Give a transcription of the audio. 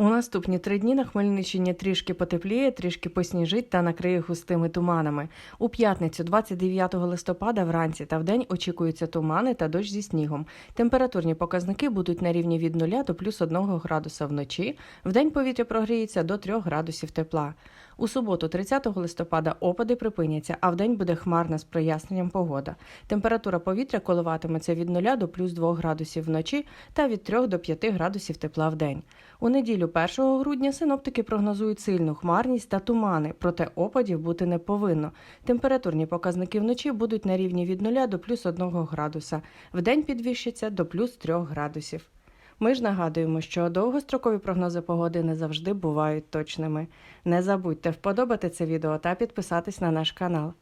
У наступні три дні на Хмельниччині трішки потепліє, трішки посніжить та накриє густими туманами. У п'ятницю, 29 листопада, вранці та вдень очікуються тумани та дощ зі снігом. Температурні показники будуть на рівні від 0 до плюс 1 градуса вночі. Вдень повітря прогріється до 3 градусів тепла. У суботу, 30 листопада, опади припиняться, а вдень буде хмарна з проясненням погода. Температура повітря коливатиметься від 0 до плюс 2 градусів вночі та від 3 до 5 градусів тепла в день. У неділю 1 грудня синоптики прогнозують сильну хмарність та тумани, проте опадів бути не повинно. Температурні показники вночі будуть на рівні від 0 до плюс 1 градуса. Вдень підвищиться до плюс 3 градусів. Ми ж нагадуємо, що довгострокові прогнози погоди не завжди бувають точними. Не забудьте вподобати це відео та підписатись на наш канал.